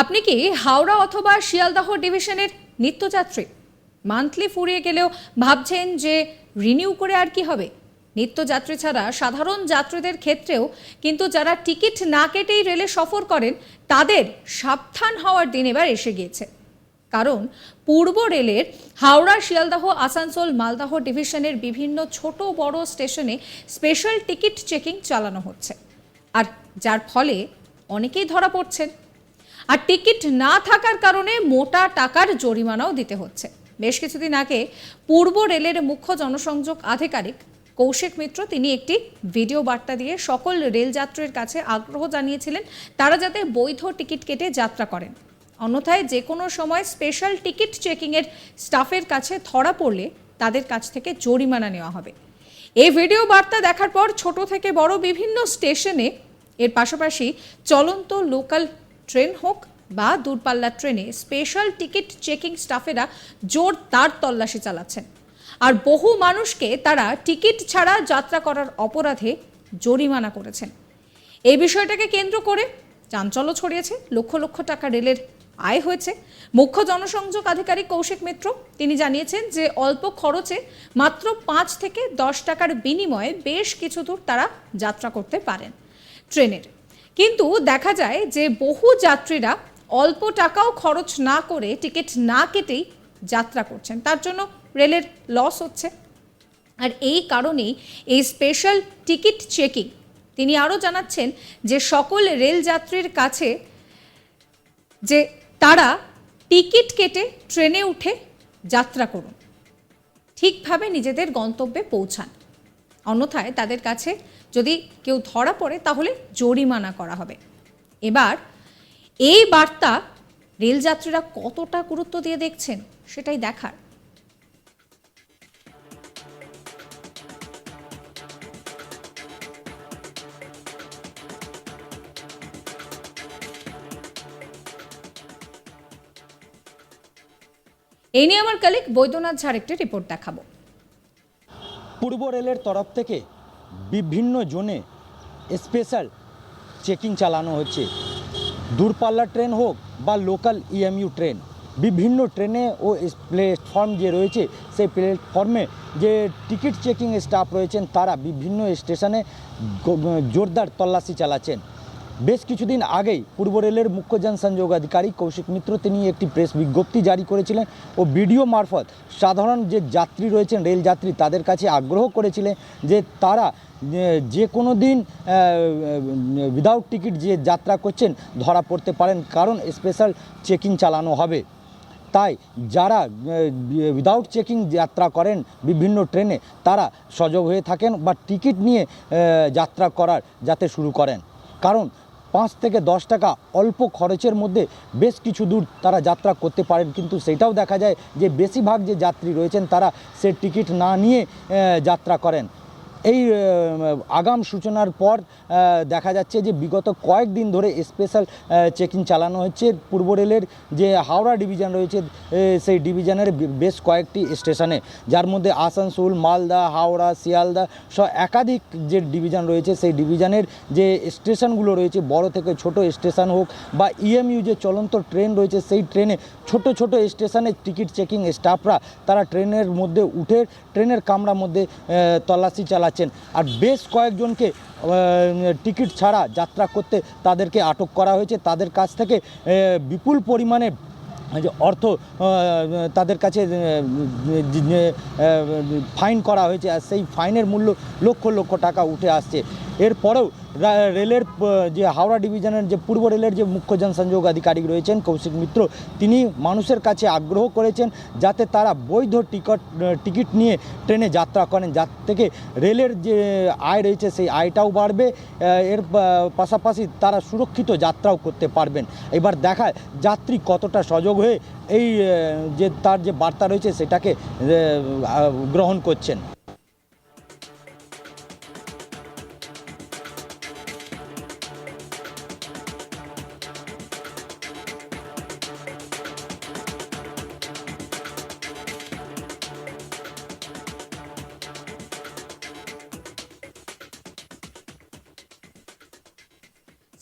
আপনি কি হাওড়া অথবা শিয়ালদহ ডিভিশনের নিত্যযাত্রী? মান্থলি ফুরিয়ে গেলেও ভাবছেন যে রিনিউ করে আর কি হবে? নিত্যযাত্রী ছাড়া সাধারণ যাত্রীদের ক্ষেত্রেও কিন্তু যারা টিকিট না কেটেই রেলে সফর করেন, তাদের সাবধান হওয়ার দিন এবার এসে গিয়েছে। কারণ পূর্ব রেলের হাওড়া, শিয়ালদহ, আসানসোল, মালদহ ডিভিশনের বিভিন্ন ছোট বড় স্টেশনে স্পেশাল টিকিট চেকিং চালানো হচ্ছে। আর যার ফলে অনেকেই ধরা পড়ছেন। আর টিকিট না থাকার কারণে মোটা টাকার জরিমানাও দিতে হচ্ছে। বেশ কিছুদিন আগে পূর্ব রেলের মুখ্য জনসংযোগ আধিকারিক কৌশিক মিত্র তিনি একটি ভিডিও বার্তা দিয়ে সকল রেলযাত্রীর কাছে আগ্রহ জানিয়েছিলেন তারা যাতে বৈধ টিকিট কেটে যাত্রা করেন। অন্যথায় যে কোনো সময় স্পেশাল টিকিট চেকিংয়ের স্টাফের কাছে ধরা পড়লে তাদের কাছ থেকে জরিমানা নেওয়া হবে। এই ভিডিও বার্তা দেখার পর ছোট থেকে বড় বিভিন্ন স্টেশনে এর পাশাপাশি চলন্ত লোকাল ট্রেন হোক বা দূরপাল্লার ট্রেনে স্পেশাল টিকিট চেকিং স্টাফেরা জোরদার তল্লাশি চালাচ্ছেন। আর বহু মানুষকে তারা টিকিট ছাড়া যাত্রা করার অপরাধে জরিমানা করেছেন। এই বিষয়টাকে কেন্দ্র করে চাঞ্চল্য ছড়িয়েছে, লক্ষ লক্ষ টাকা রেলের আয় হয়েছে। মুখ্য জনসংযোগ আধিকারিক কৌশিক মিত্র, তিনি জানিয়েছেন যে অল্প খরচে মাত্র পাঁচ থেকে দশ টাকার বিনিময়ে বেশ কিছু দূর তারা যাত্রা করতে পারেন। ট্রেনের কিন্তু দেখা যায় যে বহু যাত্রীরা অল্প টাকাও খরচ না করে টিকিট না কেটেই যাত্রা করছেন। তার জন্য রেলের লস হচ্ছে। আর এই কারণেই এই স্পেশাল টিকিট চেকিং তিনি আরও জানাচ্ছেন যে সকল রেলযাত্রীর কাছে যে তারা টিকিট কেটে ট্রেনে উঠে যাত্রা করুন। ঠিকভাবে নিজেদের গন্তব্যে পৌঁছান। অন্যথায় তাদের কাছে যদি কেউ ধরা পড়ে, তাহলে জরিমানা করা হবে। এবার, এই বার্তা রেলযাত্রীরা কতটা গুরুত্ব দিয়ে দেখছেন, সেটাই দেখার। এই নিয়ে আমার কালিক বৈদ্যনাথ ঝাড় একটি রিপোর্ট দেখাবো। পূর্ব রেলের তরফ থেকে বিভিন্ন জোনে স্পেশাল চেকিং চালানো হচ্ছে। দূরপাল্লা ট্রেন হোক বা লোকাল ইএমইউ ট্রেন, বিভিন্ন ট্রেনে ও প্ল্যাটফর্ম যে রয়েছে, সেই প্ল্যাটফর্মে যে টিকিট চেকিং স্টাফ রয়েছেন, তারা বিভিন্ন স্টেশনে জোরদার তল্লাশি চালাচ্ছেন। বেশ কিছুদিন আগেই পূর্ব রেলের মুখ্য জনসংযোগ আধিকারিক কৌশিক মিত্র, তিনি একটি প্রেস বিজ্ঞপ্তি জারি করেছিলেন ও ভিডিও মারফত সাধারণ যে যাত্রী রয়েছেন, রেল যাত্রী, তাদের কাছে আগ্রহ করেছিলেন যে তারা যে কোনো দিন উইদাউট টিকিট যে যাত্রা করছেন, ধরা পড়তে পারেন, কারণ স্পেশাল চেকিং চালানো হবে। তাই যারা উইদাউট চেকিং যাত্রা করেন বিভিন্ন ট্রেনে, তারা সজগ হয়ে থাকেন বা টিকিট নিয়ে যাত্রা করার যাতে শুরু করেন। কারণ পাঁচ থেকে দশ টাকা অল্প খরচের মধ্যে বেশ কিছু দূর তারা যাত্রা করতে পারেন। কিন্তু সেটাও দেখা যায় যে বেশিরভাগ যে যাত্রী রয়েছেন, তারা সে টিকিট না নিয়ে যাত্রা করেন। এই আগাম সূচনার পর দেখা যাচ্ছে যে বিগত কয়েকদিন ধরে স্পেশাল চেকিং চালানো হচ্ছে। পূর্ব রেলের যে হাওড়া ডিভিশন রয়েছে সেই ডিভিশনের বেশ কয়েকটি স্টেশনে যার মধ্যে আসানসোল, মালদা, হাওড়া, শিয়ালদা সহ একাধিক যে ডিভিশন রয়েছে, সেই ডিভিশনের যে স্টেশনগুলো রয়েছে, বড় থেকে ছোট স্টেশন হোক বা ইএমইউ যে চলন্ত ট্রেন রয়েছে, সেই ট্রেনে ছোট ছোট স্টেশনে টিকিট চেকিং স্টাফরা তারা ট্রেনের মধ্যে উঠে ট্রেনের কামরার মধ্যে তল্লাশি তল্লাশি চালাচ্ছেন আর বেশ কয়েকজনকে টিকিট ছাড়া যাত্রা করতে তাদেরকে আটক করা হয়েছে। তাদের কাছ থেকে বিপুল পরিমাণে যে অর্থ তাদের কাছে ফাইন করা হয়েছে। আর সেই ফাইনের মূল্য লক্ষ লক্ষ টাকা উঠে আসছে। এরপরেও রেলের যে হাওড়া ডিভিশনের যে পূর্ব রেলের যে মুখ্য জনসংযোগ আধিকারিক রয়েছেন কৌশিক মিত্র, তিনি মানুষের কাছে আগ্রহ করেছেন যাতে তারা বৈধ টিকট টিকিট নিয়ে ট্রেনে যাত্রা করেন, যার থেকে রেলের যে আয় রয়েছে সেই আয়টাও বাড়বে এর পাশাপাশি তারা সুরক্ষিত যাত্রাও করতে পারবেন। এবার দেখায় যাত্রী কতটা সজগ হয়ে এই যে তার যে বার্তা রয়েছে সেটাকে গ্রহণ করছেন।